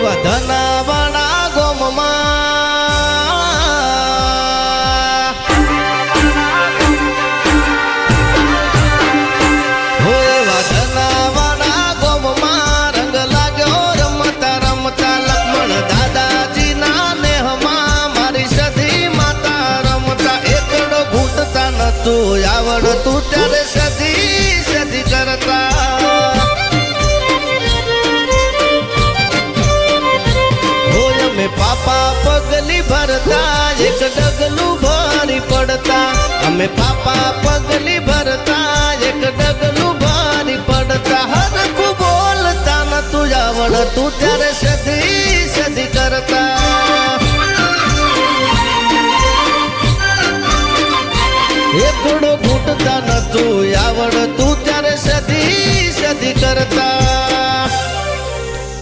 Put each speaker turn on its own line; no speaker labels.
ધનાવાળા ગોમમાં. હોય એવા ધનાવાળા ગોમમાં રંગ લાગ્યો રમતા રમતા લક્ષ્મણ દાદાજીના નેહમાં. મારી સધી માતા રમતા, એકડો ઘૂંટતા નતું આવડતું ત્યારે સધી અમે પાપા પગલી ભરતા એક ડગલું ભરી પડતા અમે પાપા પગલી ભરતા એક ડગલું ભરી પડતા હરખું બોલતા નતું આવડતું ત્યારે સધી સધી કરતા એકડો ઘૂંટતા નતું આવડતું ત્યારે સધી સધી કરતા